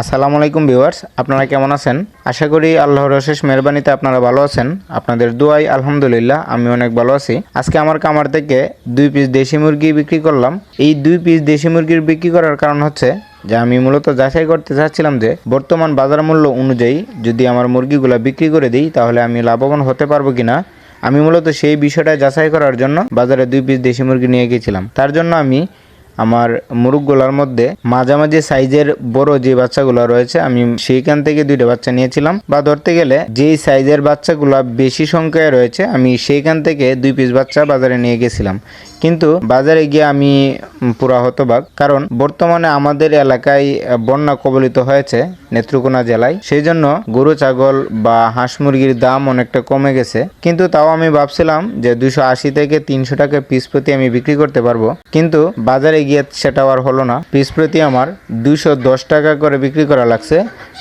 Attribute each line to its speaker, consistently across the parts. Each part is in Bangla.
Speaker 1: আসসালামু আলাইকুম ভিউয়ার্স, আপনারা কেমন আছেন? আশা করি আল্লাহর অশেষ মেহরবানিতে আপনারা ভালো আছেন। আপনাদের দোয়াই আলহামদুলিল্লাহ আমি অনেক ভালো আছি। আজকে আমার কামার থেকে দুই পিস দেশি মুরগি বিক্রি করলাম। এই দুই পিস দেশি মুরগির বিক্রি করার কারণ হচ্ছে যে, আমি মূলত যাচাই করতে চাচ্ছিলাম যে, বর্তমান বাজার মূল্য অনুযায়ী যদি আমার মুরগিগুলো বিক্রি করে দিই, তাহলে আমি লাভবান হতে পারব কিনা? আমি মূলত সেই বিষয়টা যাচাই করার জন্য বাজারে দুই পিস দেশি মুরগি নিয়ে গেছিলাম। তার জন্য আমি আমার মুরগগুলোর মধ্যে মাঝামাঝি সাইজের বড় যে বাচ্চাগুলো রয়েছে, আমি সেইখান থেকে দুইটা বাচ্চা নিয়েছিলাম। বা ধরতে গেলে যেই সাইজের বাচ্চাগুলো বেশি সংখ্যায় রয়েছে, আমি সেইখান থেকে দুই পিস বাচ্চা বাজারে নিয়ে গেছিলাম। কিন্তু বাজারে গিয়ে আমি পুরা হতবাক, কারণ বর্তমানে আমাদের এলাকায় বন্যা কবলিত হয়েছে নেত্রকোনা জেলায়। সেই জন্য গরু, ছাগল বা হাঁস মুরগির দাম অনেকটা কমে গেছে। কিন্তু তাও আমি ভাবছিলাম যে দুশো আশি থেকে তিনশো টাকা পিস প্রতি আমি বিক্রি করতে পারব। কিন্তু বাজারে গিয়ে সেটা আর হলো না। পিস প্রতি আমার দুশো দশ টাকা করে বিক্রি করা লাগছে।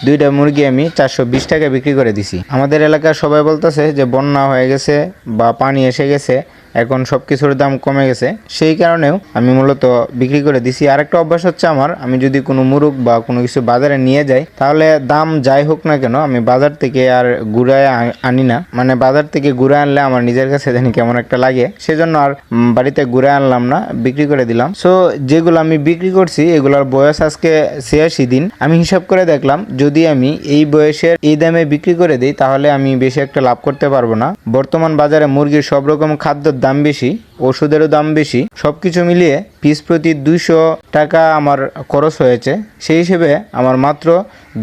Speaker 1: দুইটা মুরগি আমি চারশো বিশ টাকা বিক্রি করে দিছি। আমাদের এলাকার সবাই বলতেছে যে বন্যা হয়ে গেছে বা পানি এসে গেছে, এখন সব কিছুর দাম কমে গেছে। সেই কারণেও আমি মূলত বিক্রি করে দিছি। আরেকটা অভ্যাস হচ্ছে আমার, আমি যদি কোনো মুরগ বা কোনো কিছু বাজারে নিয়ে যাই, তাহলে দাম যাই হোক না কেন আমি বাজার থেকে আর আ- আনি না। মানে বাজার থেকে ঘুরে আনলে আমার নিজের কাছে জানি কেমন একটা লাগে। সেজন্য আর বাড়িতে ঘুরে আনলাম না, বিক্রি করে দিলাম। সো যেগুলো আমি বিক্রি করছি, এগুলোর বয়স আজকে ছিয়াশি দিন। আমি হিসাব করে দেখলাম যদি আমি এই বয়সের এই দামে বিক্রি করে দিই, তাহলে আমি বেশি একটা লাভ করতে পারব না। বর্তমান বাজারে মুরগির সব রকম খাদ্যর দাম বেশি, ওষুধেরও দাম বেশি। সব কিছু মিলিয়ে পিস প্রতি দুইশো টাকা আমার খরচ হয়েছে। সেই হিসেবে আমার মাত্র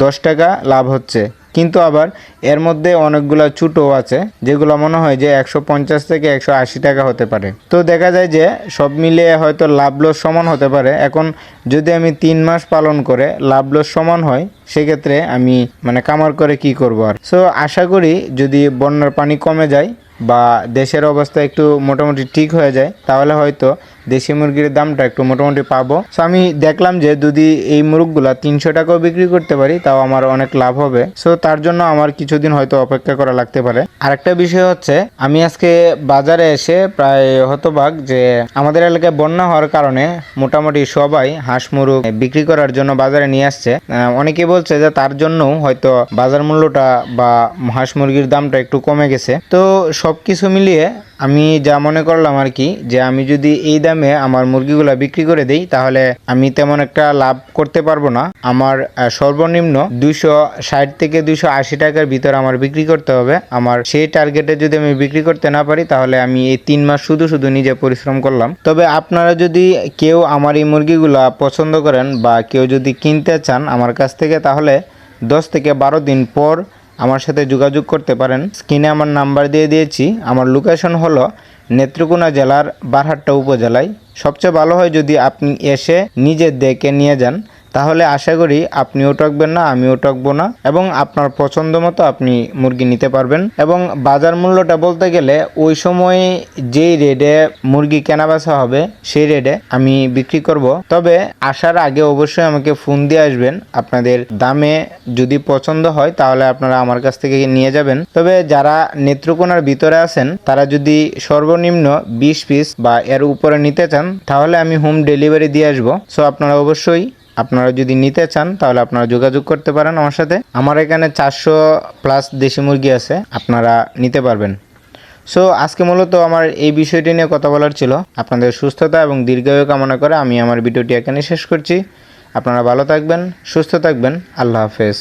Speaker 1: দশ টাকা লাভ হচ্ছে। কিন্তু আবার এর মধ্যে অনেকগুলো ছুটো আছে, যেগুলো মনে হয় যে একশো পঞ্চাশ থেকে একশো আশি টাকা হতে পারে। তো দেখা যায় যে সব মিলিয়ে হয়তো লাভ লস সমান হতে পারে। এখন যদি আমি তিন মাস পালন করে লাভ লস সমান হয়, সেক্ষেত্রে আমি মানে কামার করে কি করব আর? সো আশা করি যদি বন্যার পানি কমে যায় বা দেশের অবস্থা একটু মোটামুটি ঠিক হয়ে যায়, তাহলে হয়তো দেশি মুরগির দামটা একটু মোটামুটি পাবো। সো আমি দেখলাম যে যদি এই মুরগগুলা তিনশো টাকাও বিক্রি করতে পারি, তাও আমার অনেক লাভ হবে। সো তার জন্য আমার কিছুদিন হয়তো অপেক্ষা করা লাগতে পারে। আরেকটা বিষয় হচ্ছে, আমি আজকে বাজারে এসে প্রায় হতবাক যে আমাদের এলাকায় বন্যা হওয়ার কারণে মোটামুটি সবাই হাঁস মুরগ বিক্রি করার জন্য বাজারে নিয়ে আসছে। অনেকে বলছে যে তার জন্য হয়তো বাজার মূল্যটা বা হাঁস মুরগির দামটা একটু কমে গেছে। তো সব কিছু মিলিয়ে আমি যা মনে করলাম আর কি, যে আমি যদি এই দামে আমার মুরগিগুলা বিক্রি করে দেই, তাহলে আমি তেমন একটা লাভ করতে পারব না। আমার সর্বনিম্ন দুইশো ষাট থেকে দুইশো আশি টাকার ভিতর আমার বিক্রি করতে হবে। আমার সেই টার্গেটে যদি আমি বিক্রি করতে না পারি, তাহলে আমি এই তিন মাস শুধু শুধু নিজে পরিশ্রম করলাম। তবে আপনারা যদি কেউ আমার এই মুরগিগুলা পছন্দ করেন বা কেউ যদি কিনতে চান আমার কাছ থেকে, তাহলে দশ থেকে বারো দিন পর আমার সাথে যোগাযোগ করতে পারেন। স্ক্রিনে আমার নাম্বার দিয়ে দিয়েছি। আমার লোকেশন হলো নেত্রকোনা জেলার বারহাট্টা উপজেলায়। সবচেয়ে ভালো হয় যদি আপনি এসে নিজে দেখে নিয়ে যান। তাহলে আশা করি আপনিও টকবেন না, আমিও টকবো না এবং আপনার পছন্দ মতো আপনি মুরগি নিতে পারবেন এবং বাজার মূল্যটা বলতে গেলে ওই সময়ে যেই রেটে মুরগি কেনা বেচা হবে সেই রেটে আমি বিক্রি করব। তবে আসার আগে অবশ্যই আমাকে ফোন দিয়ে আসবেন, আপনাদের দামে যদি পছন্দ হয় তাহলে আপনারা আমার কাছ থেকে নিয়ে যাবেন। তবে যারা নেত্রকোনার ভিতরে আছেন, তারা যদি সর্বনিম্ন বিশ পিস বা এর উপরে নিতে চান, তাহলে আমি হোম ডেলিভারি দিয়ে আসব। সো আপনারা অবশ্যই আপনারা যদি নিতে চান, তাহলে আপনারা যোগাযোগ করতে পারেন আমার সাথে। আমার এখানে চারশো প্লাস দেশি মুরগি আছে, আপনারা নিতে পারবেন। সো আজকে মূলত আমার এই বিষয়টি নিয়ে কথা বলার ছিল। আপনাদের সুস্থতা এবং দীর্ঘায়ু কামনা করে আমি আমার ভিডিওটি এখানে শেষ করছি। আপনারা ভালো থাকবেন, সুস্থ থাকবেন। আল্লাহ হাফেজ।